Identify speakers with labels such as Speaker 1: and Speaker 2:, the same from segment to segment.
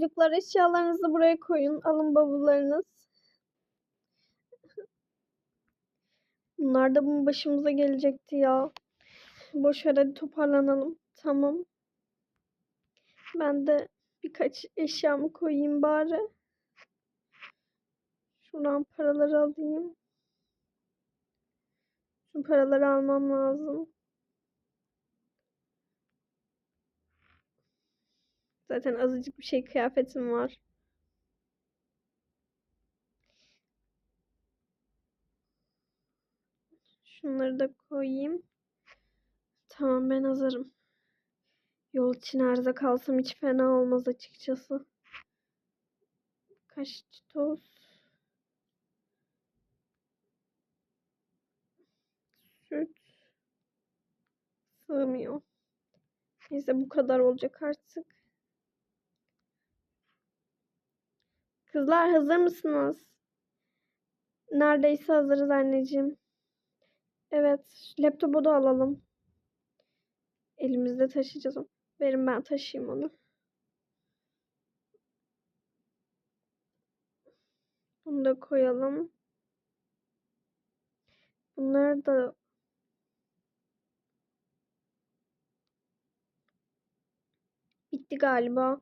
Speaker 1: Çocuklar eşyalarınızı buraya koyun. Alın bavullarınız. Bunlar da bunun başımıza gelecekti ya. Boş ver hadi toparlanalım. Tamam. Ben de birkaç eşyamı koyayım bari. Şuradan paraları alayım. Şu paraları almam lazım. Zaten azıcık bir şey kıyafetim var. Şunları da koyayım. Tamam ben hazırım. Yol için erzak alsam hiç fena olmaz açıkçası. Kaç toz? Süt. Sığmıyor. Neyse bu kadar olacak artık. Kızlar hazır mısınız? Neredeyse hazırız anneciğim. Evet, laptopu da alalım. Elimizde taşıyacağız onu. Verin ben taşıyayım onu. Bunu da koyalım. Bunları da bitti galiba.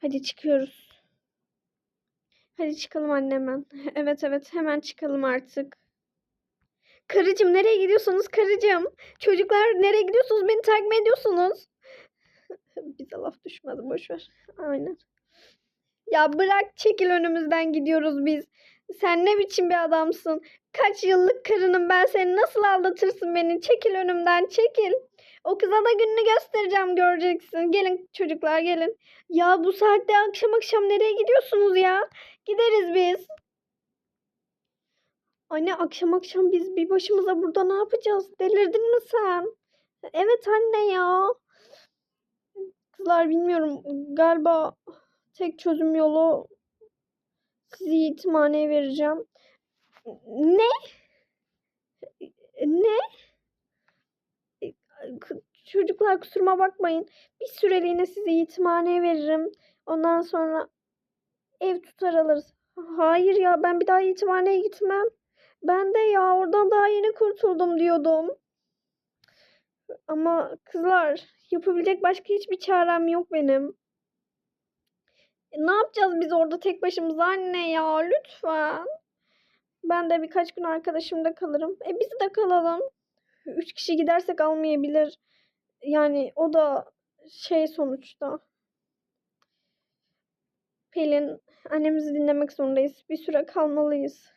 Speaker 1: Hadi çıkıyoruz. Hadi çıkalım annemen. Evet evet hemen çıkalım artık. Karıcığım nereye gidiyorsunuz karıcığım? Çocuklar nereye gidiyorsunuz? Beni takip ediyorsunuz? Bize laf düşmedi boş ver. Aynen. Ya bırak çekil önümüzden gidiyoruz biz. Sen ne biçim bir adamsın? Kaç yıllık karınım ben seni nasıl aldatırsın beni? Çekil önümden çekil. O kıza da gününü göstereceğim göreceksin. Gelin çocuklar gelin. Ya bu saatte akşam akşam nereye gidiyorsunuz ya? Gideriz biz. Anne akşam akşam biz bir başımıza burada ne yapacağız? Delirdin mi sen? Evet anne ya. Kızlar bilmiyorum. Galiba tek çözüm yolu sizi yetimhaneye vereceğim. Ne? Ne? Çocuklar kusuruma bakmayın. Bir süreliğine sizi yetimhaneye veririm. Ondan sonra ev tutar alırız. Hayır ya ben bir daha yetimhaneye gitmem. Ben de ya oradan daha yeni kurtuldum diyordum. Ama kızlar yapabilecek başka hiçbir çarem yok benim. E, ne yapacağız biz orada tek başımıza anne ya lütfen. Ben de birkaç gün arkadaşımda kalırım. E biz de kalalım. Üç kişi gidersek almayabilir. Yani o da şey sonuçta. Pelin annemizi dinlemek zorundayız. Bir süre kalmalıyız.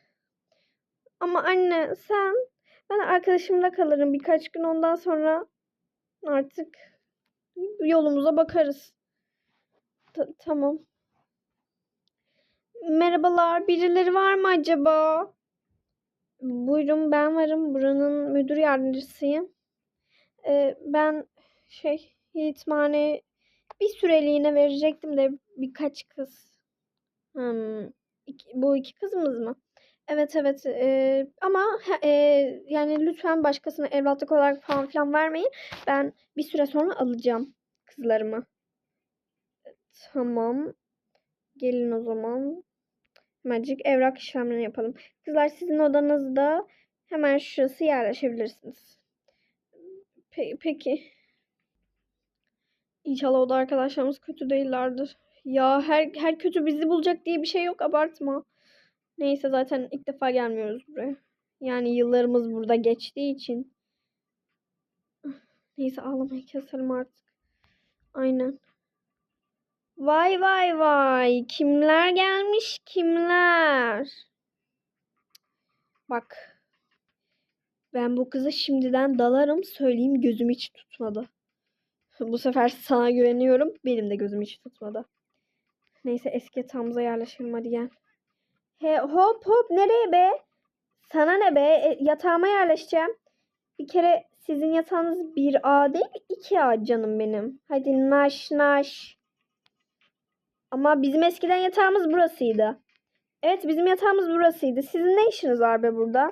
Speaker 1: Ama anne sen ben arkadaşımda kalırım birkaç gün ondan sonra artık yolumuza bakarız. Ta- tamam. Merhabalar, birileri var mı acaba? Buyurun ben varım. Buranın müdür yardımcısıyım. Ee, ben şey yetimhane bir süreliğine verecektim de birkaç kız. Hmm, iki- bu iki kızımız mı? Evet evet ee, ama ee, yani lütfen başkasına evlatlık olarak falan filan vermeyin. Ben bir süre sonra alacağım kızlarımı. Tamam. Gelin o zaman. Hemencik evrak işlemlerini yapalım. Kızlar sizin odanızda hemen şurası yerleşebilirsiniz. Pe- peki. İnşallah oda arkadaşlarımız kötü değillerdir. Ya her her kötü bizi bulacak diye bir şey yok abartma. Neyse zaten ilk defa gelmiyoruz buraya. Yani yıllarımız burada geçtiği için. Neyse ağlamayı keselim artık. Aynen. Vay vay vay. Kimler gelmiş kimler? Bak. Ben bu kıza şimdiden dalarım. Söyleyeyim gözüm hiç tutmadı. Bu sefer sana güveniyorum. Benim de gözüm hiç tutmadı. Neyse eski yatağımıza yerleşelim hadi gel. He, hop hop nereye be? Sana ne be? E, yatağıma yerleşeceğim. Bir kere sizin yatağınız 1A değil 2A canım benim. Hadi naş naş. Ama bizim eskiden yatağımız burasıydı. Evet bizim yatağımız burasıydı. Sizin ne işiniz var be burada?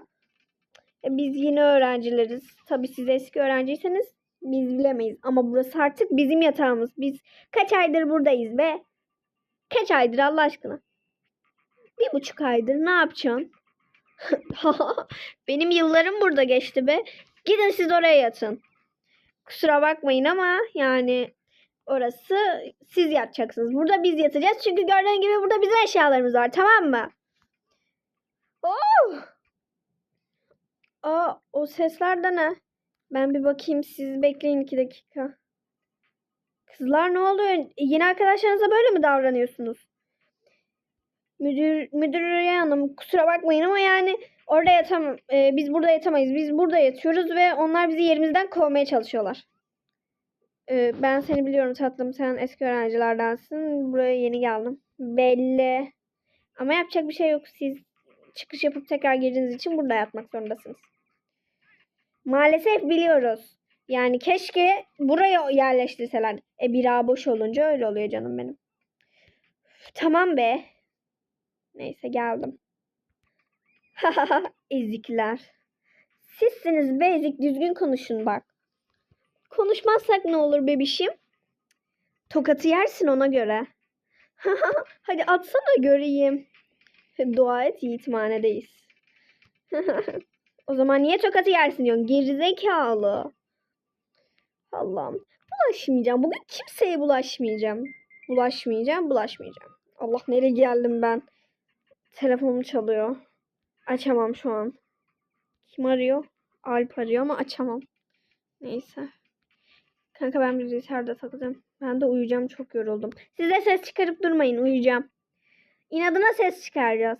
Speaker 1: E, biz yeni öğrencileriz. Tabii siz eski öğrenciyseniz biz bilemeyiz. Ama burası artık bizim yatağımız. Biz kaç aydır buradayız be? Kaç aydır Allah aşkına? Bir buçuk aydır ne yapacaksın? Benim yıllarım burada geçti be. Gidin siz oraya yatın. Kusura bakmayın ama yani orası siz yatacaksınız. Burada biz yatacağız. Çünkü gördüğün gibi burada bizim eşyalarımız var tamam mı? Oh! Aa, o sesler de ne? Ben bir bakayım siz bekleyin iki dakika. Kızlar ne oluyor? Yeni arkadaşlarınıza böyle mi davranıyorsunuz? Müdür, müdür hanım kusura bakmayın ama yani orada yatamam. e, biz burada yatamayız. Biz burada yatıyoruz ve onlar bizi yerimizden kovmaya çalışıyorlar. E, ben seni biliyorum tatlım. Sen eski öğrencilerdensin. Buraya yeni geldim. Belli. Ama yapacak bir şey yok. Siz çıkış yapıp tekrar girdiğiniz için burada yatmak zorundasınız. Maalesef biliyoruz. Yani keşke buraya yerleştirseler. E bira boş olunca öyle oluyor canım benim. Tamam be. Neyse geldim. Ezikler. Sizsiniz be ezik düzgün konuşun bak. Konuşmazsak ne olur bebişim? Tokatı yersin ona göre. Hadi atsana göreyim. Dua et yiğitmanedeyiz. o zaman niye tokatı yersin diyorsun? Gerizekalı. Allah'ım. Bulaşmayacağım. Bugün kimseye bulaşmayacağım. Bulaşmayacağım, bulaşmayacağım. Allah nereye geldim ben? Telefonum çalıyor. Açamam şu an. Kim arıyor? Alp arıyor ama açamam. Neyse. Kanka ben bilgisayarda takılacağım. Ben de uyuyacağım çok yoruldum. Siz de ses çıkarıp durmayın uyuyacağım. İnadına ses çıkaracağız.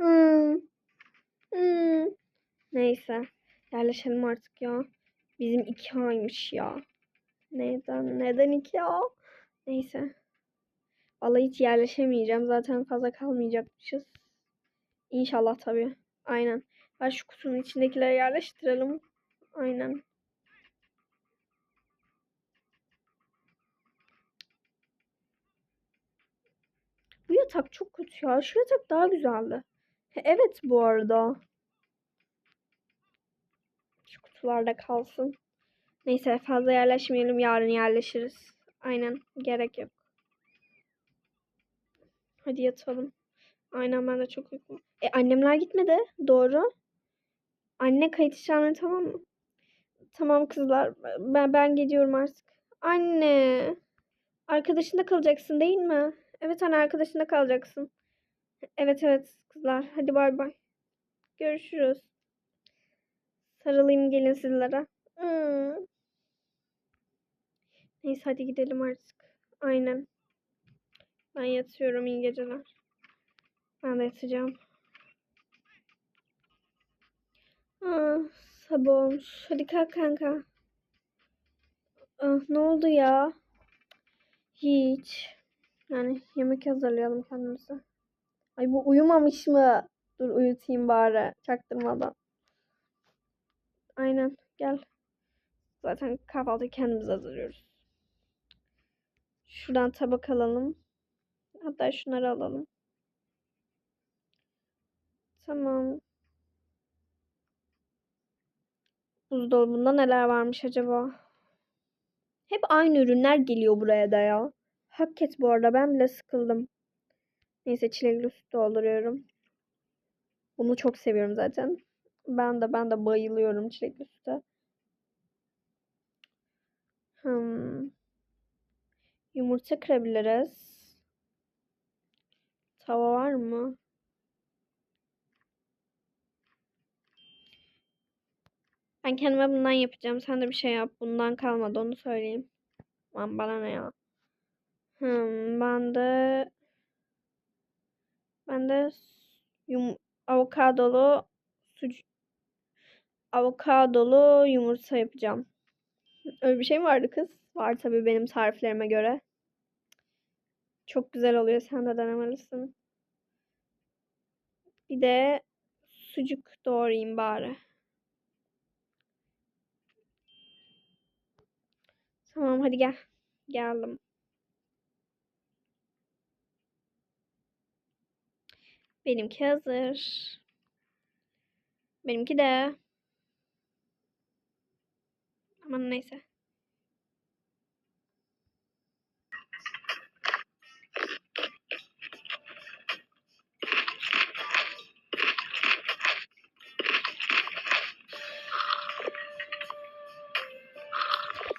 Speaker 1: Hmm. Hmm. Neyse. Yerleşelim artık ya. Bizim iki aymış ya. Neden? Neden iki ay? Neyse. Vallahi hiç yerleşemeyeceğim. Zaten fazla kalmayacakmışız. İnşallah tabii. Aynen. Ben şu kutunun içindekileri yerleştirelim. Aynen. Bu yatak çok kötü ya. Şu yatak daha güzeldi. Evet bu arada. Şu kutularda kalsın. Neyse fazla yerleşmeyelim. Yarın yerleşiriz. Aynen. Gerek yok. Hadi yatalım. Aynen ben de çok uykum. E annemler gitmedi. Doğru. Anne kayıt işlemleri tamam mı? Tamam kızlar. Ben, ben gidiyorum artık. Anne. Arkadaşında kalacaksın değil mi? Evet anne arkadaşında kalacaksın. Evet evet kızlar. Hadi bay bay. Görüşürüz. Sarılayım gelin sizlere. Hmm. Neyse hadi gidelim artık. Aynen. Ben yatıyorum. iyi geceler. Ben de yatacağım. Ah, sabah olmuş. Hadi kalk kanka. Ah, ne oldu ya? Hiç. Yani yemek hazırlayalım kendimize. Ay bu uyumamış mı? Dur uyutayım bari. Çaktırmadan. Aynen. Gel. Zaten kahvaltıyı kendimiz hazırlıyoruz. Şuradan tabak alalım. Hatta şunları alalım. Tamam. Buzdolabında neler varmış acaba? Hep aynı ürünler geliyor buraya da ya. Hak et bu arada ben bile sıkıldım. Neyse çilekli süt dolduruyorum. Bunu çok seviyorum zaten. Ben de ben de bayılıyorum çilekli süte. Hmm. Yumurta kırabiliriz. Tava var mı? Ben kendime bundan yapacağım. Sen de bir şey yap. Bundan kalmadı onu söyleyeyim. Lan bana ne ya? Hmm, ben de ben de yum avokadolu sucuk avokadolu yumurta yapacağım. Öyle bir şey mi vardı kız? Var tabii benim tariflerime göre. Çok güzel oluyor. Sen de denemelisin. Bir de sucuk doğrayayım bari. Tamam hadi gel. Geldim. Benimki hazır. Benimki de. Aman neyse.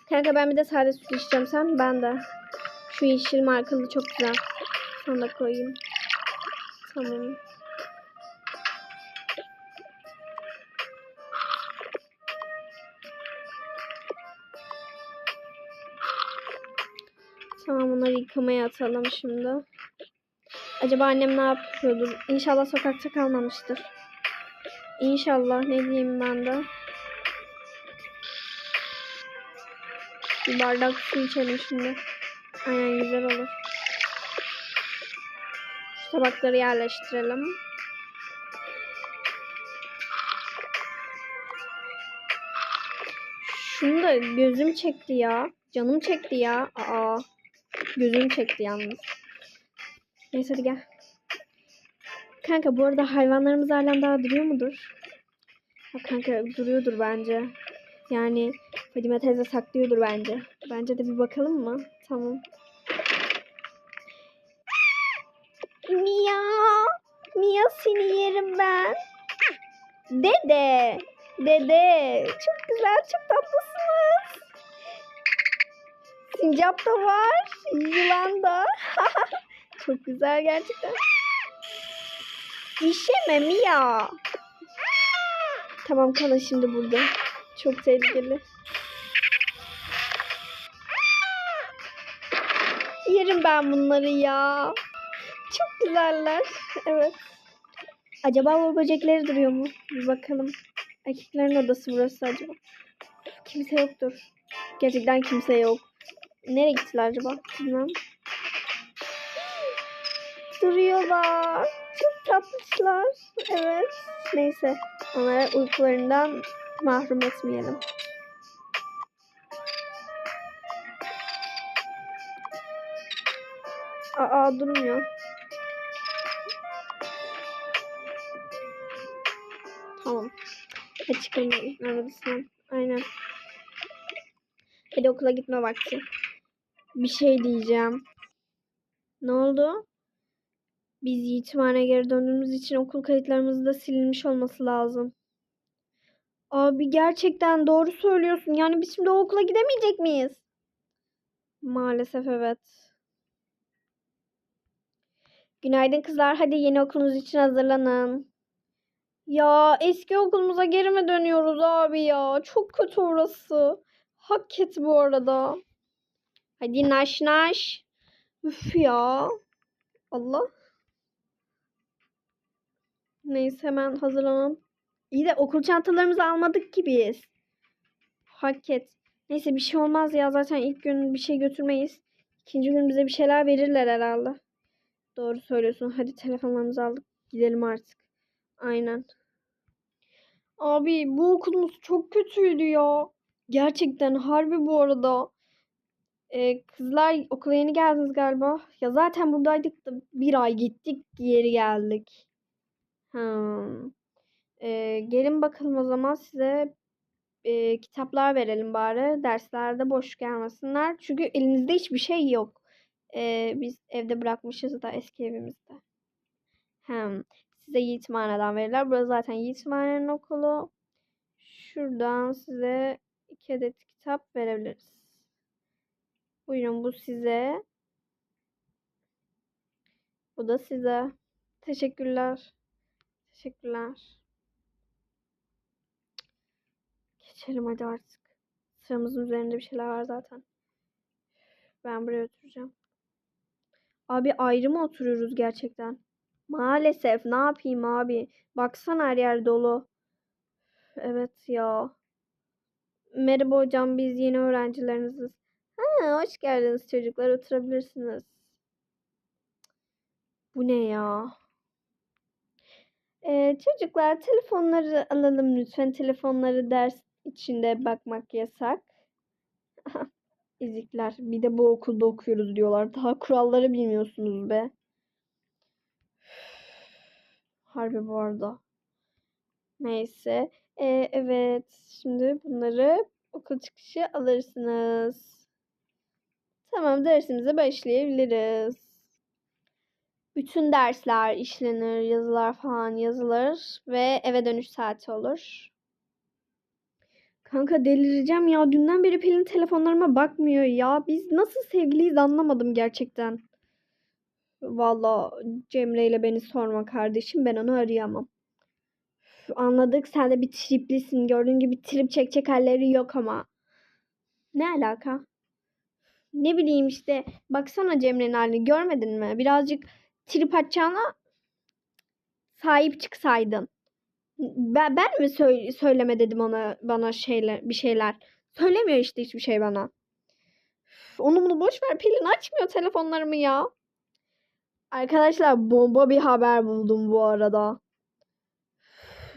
Speaker 1: Kanka ben bir de sade süt içeceğim sen. Ben de. Şu yeşil markalı çok güzel. Sana da koyayım. Tamam. Tamam bunları yıkamaya atalım şimdi. Acaba annem ne yapıyordur? İnşallah sokakta kalmamıştır. İnşallah ne diyeyim ben de. Bir bardak su içelim şimdi. Aynen güzel olur. Tabakları yerleştirelim. Şunu da gözüm çekti ya. Canım çekti ya. Aa. Gözüm çekti yalnız. Neyse hadi gel. Kanka bu arada hayvanlarımız halen daha duruyor mudur? Ha, kanka duruyordur bence. Yani Fadime teyze saklıyordur bence. Bence de bir bakalım mı? Tamam. Mia seni yerim ben. Dede. Dede. Çok güzel, çok tatlısınız. Sincap da var. Yılan da. çok güzel gerçekten. İşeme Mia. Tamam kalın şimdi burada. Çok tehlikeli. Yerim ben bunları ya. Çok güzeller. Evet. Acaba bu böcekleri duruyor mu? Bir bakalım. Erkeklerin odası burası acaba. Kimse yoktur. Gerçekten kimse yok. Nereye gittiler acaba? Bilmem. Duruyorlar. Çok tatlışlar. Evet. Neyse. Onlara uykularından mahrum etmeyelim. Aa durmuyor. Tamam. Çıkalım arabasından. Aynen. Hadi okula gitme vakti. Bir şey diyeceğim. Ne oldu? Biz yetimhaneye geri döndüğümüz için okul kayıtlarımız da silinmiş olması lazım. Abi gerçekten doğru söylüyorsun. Yani biz şimdi okula gidemeyecek miyiz? Maalesef evet. Günaydın kızlar. Hadi yeni okulunuz için hazırlanın. Ya eski okulumuza geri mi dönüyoruz abi ya? Çok kötü orası. Hak et bu arada. Hadi naş naş. Üf ya. Allah. Neyse hemen hazırlanalım. İyi de okul çantalarımızı almadık ki biz. Hak et. Neyse bir şey olmaz ya. Zaten ilk gün bir şey götürmeyiz. İkinci gün bize bir şeyler verirler herhalde. Doğru söylüyorsun. Hadi telefonlarımızı aldık. Gidelim artık. Aynen. Abi bu okulumuz çok kötüydü ya. Gerçekten harbi bu arada. Ee, kızlar okula yeni geldiniz galiba. Ya zaten buradaydık da bir ay gittik geri geldik. Hmm. Ee, gelin bakalım o zaman size e, kitaplar verelim bari. Derslerde boş gelmesinler. Çünkü elinizde hiçbir şey yok. Ee, biz evde bırakmışız da eski evimizde. Hem size yetimhaneden verirler. Burası zaten yetimhanenin okulu. Şuradan size iki adet kitap verebiliriz. Buyurun bu size. Bu da size. Teşekkürler. Teşekkürler. Geçelim hadi artık. Sıramızın üzerinde bir şeyler var zaten. Ben buraya oturacağım. Abi ayrı mı oturuyoruz gerçekten? Maalesef ne yapayım abi? Baksana her yer dolu. Evet ya. Merhaba hocam biz yeni öğrencileriniziz. Ha, hoş geldiniz çocuklar oturabilirsiniz. Bu ne ya? Ee, çocuklar telefonları alalım lütfen. Telefonları ders içinde bakmak yasak. Ezikler. Bir de bu okulda okuyoruz diyorlar. Daha kuralları bilmiyorsunuz be. Harbi bu arada. Neyse. Ee, evet. Şimdi bunları okul çıkışı alırsınız. Tamam dersimize başlayabiliriz. Bütün dersler işlenir, yazılar falan yazılır ve eve dönüş saati olur. Kanka delireceğim ya. Dünden beri Pelin telefonlarıma bakmıyor ya. Biz nasıl sevgiliyiz anlamadım gerçekten. Valla Cemre ile beni sorma kardeşim. Ben onu arayamam. Üf, Anladık sen de bir triplisin. Gördüğün gibi trip çekecek halleri yok ama. Ne alaka? Ne bileyim işte. Baksana Cemre'nin halini görmedin mi? Birazcık trip atacağına sahip çıksaydın. Ben, ben mi söyle, söyleme dedim ona bana şeyler bir şeyler. Söylemiyor işte hiçbir şey bana. Üf, Onu bunu boş ver. Pelin açmıyor telefonlarımı ya. Arkadaşlar bomba bir haber buldum bu arada.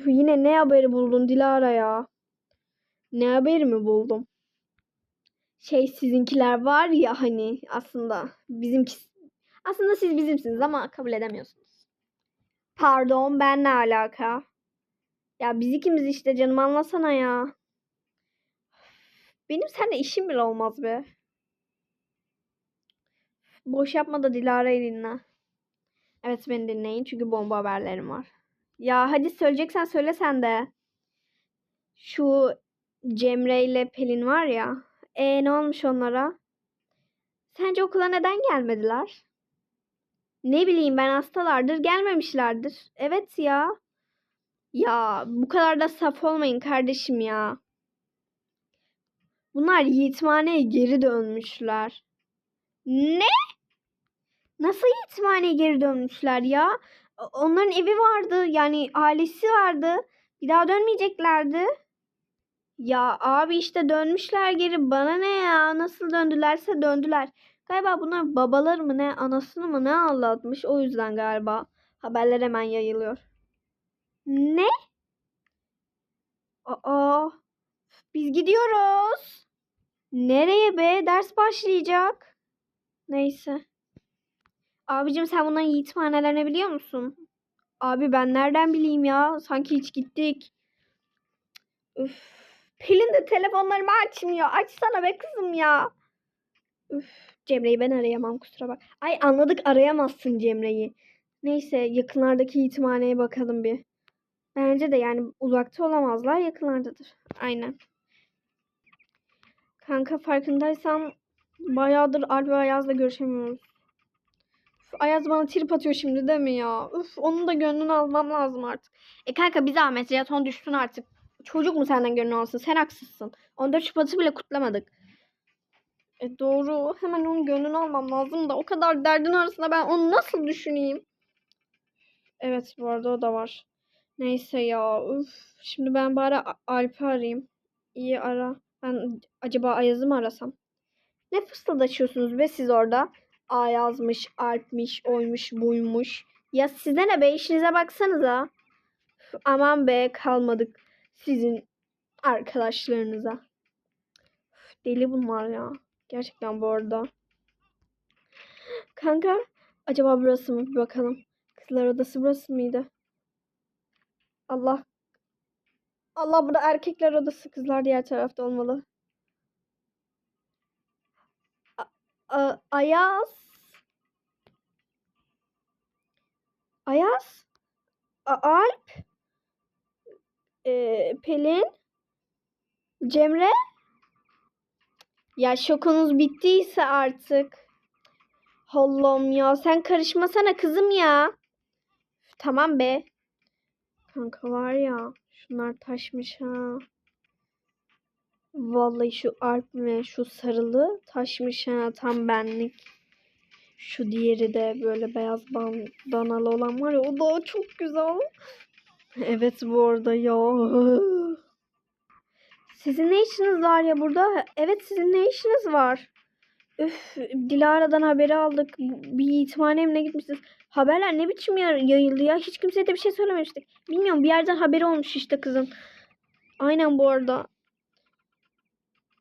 Speaker 1: Yine ne haberi buldun Dilara ya? Ne haberi mi buldum? Şey sizinkiler var ya hani aslında bizimki aslında siz bizimsiniz ama kabul edemiyorsunuz. Pardon ben ne alaka? Ya biz ikimiz işte canım anlasana ya. Benim seninle işim bile olmaz be. Boş yapma da Dilara'yı dinle. Evet beni dinleyin çünkü bomba haberlerim var. Ya hadi söyleyeceksen söyle sen de. Şu Cemre ile Pelin var ya. E ne olmuş onlara? Sence okula neden gelmediler? Ne bileyim ben hastalardır gelmemişlerdir. Evet ya. Ya bu kadar da saf olmayın kardeşim ya. Bunlar yetimhaneye geri dönmüşler. Ne? Nasıl yetimhaneye geri dönmüşler ya? Onların evi vardı yani ailesi vardı. Bir daha dönmeyeceklerdi. Ya abi işte dönmüşler geri. Bana ne ya? Nasıl döndülerse döndüler. Galiba bunlar babaları mı ne anasını mı ne ağlatmış. O yüzden galiba haberler hemen yayılıyor. Ne? Aa, biz gidiyoruz. Nereye be? Ders başlayacak. Neyse. Abicim sen bunların yetimhanelerini biliyor musun? Abi ben nereden bileyim ya? Sanki hiç gittik. Üf. Pelin de telefonlarımı açmıyor. Açsana be kızım ya. Üf. Cemre'yi ben arayamam kusura bak. Ay anladık arayamazsın Cemre'yi. Neyse yakınlardaki yetimhaneye bakalım bir. Bence de yani uzakta olamazlar yakınlardadır. Aynen. Kanka farkındaysan bayağıdır Alp ve Ayaz'la görüşemiyoruz. Ayaz bana trip atıyor şimdi değil mi ya? Üf, onun da gönlünü almam lazım artık. E kanka bir zahmet jeton düşsün artık. Çocuk mu senden gönlünü alsın? Sen haksızsın. 14 Şubat'ı bile kutlamadık. E doğru. Hemen onun gönlünü almam lazım da o kadar derdin arasında ben onu nasıl düşüneyim? Evet bu arada o da var. Neyse ya. Üf. Şimdi ben bari Alp'i arayayım. İyi ara. Ben acaba Ayaz'ı mı arasam? Ne fısıldaşıyorsunuz be siz orada? A yazmış, Alp'miş, oymuş, buymuş. Ya size ne be işinize baksanıza. Aman be kalmadık sizin arkadaşlarınıza. Deli bunlar ya. Gerçekten bu arada. Kanka acaba burası mı? Bir bakalım. Kızlar odası burası mıydı? Allah. Allah burada erkekler odası kızlar diğer tarafta olmalı. Ayaz. Ayaz. Alp. Ee, Pelin. Cemre. Ya şokunuz bittiyse artık. Allah'ım ya sen karışmasana kızım ya. Tamam be. Kanka var ya şunlar taşmış ha. Vallahi şu Alp ve şu sarılı taşmış ha tam benlik. Şu diğeri de böyle beyaz bandanalı olan var ya o da çok güzel. Evet bu arada ya. Sizin ne işiniz var ya burada? Evet sizin ne işiniz var? Üf, Dilara'dan haberi aldık. Bir yetimhane evine gitmişsiniz. Haberler ne biçim ya- yayıldı ya? Hiç kimseye de bir şey söylememiştik. Bilmiyorum bir yerden haberi olmuş işte kızın. Aynen bu arada.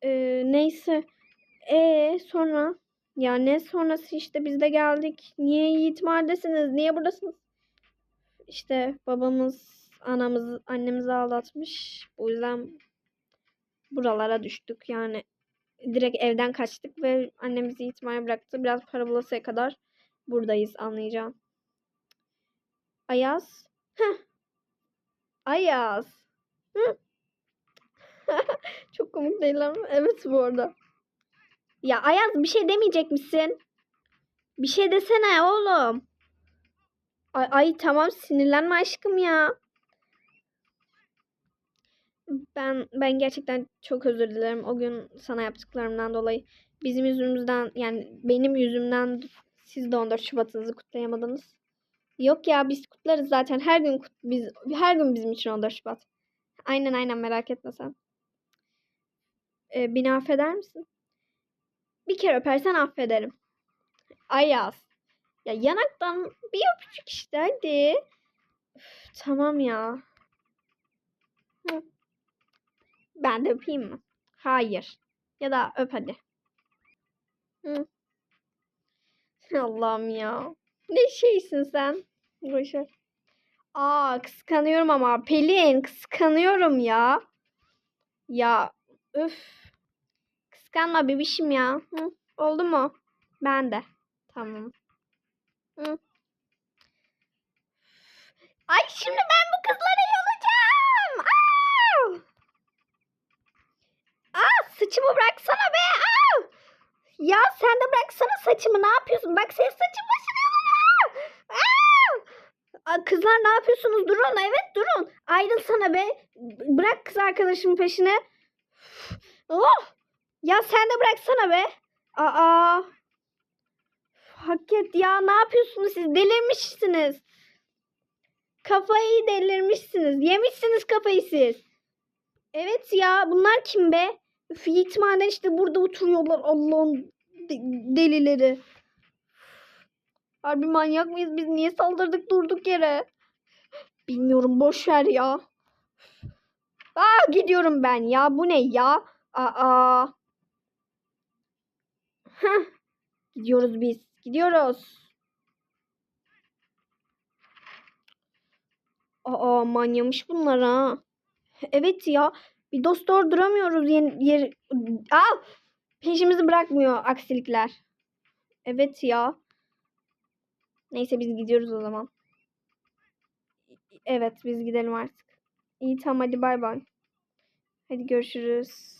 Speaker 1: Ee, neyse. E sonra? Ya ne sonrası işte biz de geldik. Niye yetimhanedesiniz? Niye buradasınız? İşte babamız, anamız, annemizi aldatmış. Bu yüzden buralara düştük. Yani direkt evden kaçtık ve annemizi yetimhaneye bıraktı. Biraz para bulasıya kadar buradayız anlayacağım. Ayaz. Heh. Ayaz. Hı. Çok komik değiller mi? Evet bu arada. Ya Ayaz bir şey demeyecek misin? Bir şey desene oğlum. Ay, ay tamam sinirlenme aşkım ya. Ben ben gerçekten çok özür dilerim o gün sana yaptıklarımdan dolayı. Bizim yüzümüzden yani benim yüzümden siz de 14 Şubat'ınızı kutlayamadınız. Yok ya biz kutlarız zaten her gün kut- biz her gün bizim için 14 Şubat. Aynen aynen merak etme sen. Ee, beni affeder misin? Bir kere öpersen affederim. Ayaz. Ya yanaktan bir öpücük işte hadi. Üf, tamam ya. Hı. Ben de öpeyim mi? Hayır. Ya da öp hadi. Hı. Allah'ım ya. Ne şeysin sen? Boşver. Aa kıskanıyorum ama Pelin kıskanıyorum ya. Ya öf. Kıskanma bebişim ya. Hı? Oldu mu? Ben de. Tamam. Hı. Ay şimdi ben bu kızlara yolacağım. Aa! Aa saçımı bıraksana be. Aa! Ya sen de bıraksana saçımı. Ne yapıyorsun? Bak senin saçın başını yolarım. Aa! Kızlar ne yapıyorsunuz? Durun. Evet durun. Ayrılsana be. Bırak kız arkadaşımın peşine. Oh! Ya sen de bıraksana be. Aa. Hak et ya. Ne yapıyorsunuz siz? Delirmişsiniz. Kafayı delirmişsiniz. Yemişsiniz kafayı siz. Evet ya. Bunlar kim be? Üf, işte burada oturuyorlar. Allah'ın de- delileri. Harbi manyak mıyız? Biz niye saldırdık durduk yere? Bilmiyorum. Boş ver ya. Aa gidiyorum ben ya. Bu ne ya? Aa. Heh. Gidiyoruz biz. Gidiyoruz. Aa manyamış bunlar ha. Evet ya. Bir dost doğru duramıyoruz. Yer, yer... Aa! Peşimizi bırakmıyor aksilikler. Evet ya. Neyse biz gidiyoruz o zaman. Evet biz gidelim artık. İyi tamam hadi bay bay. Hadi görüşürüz.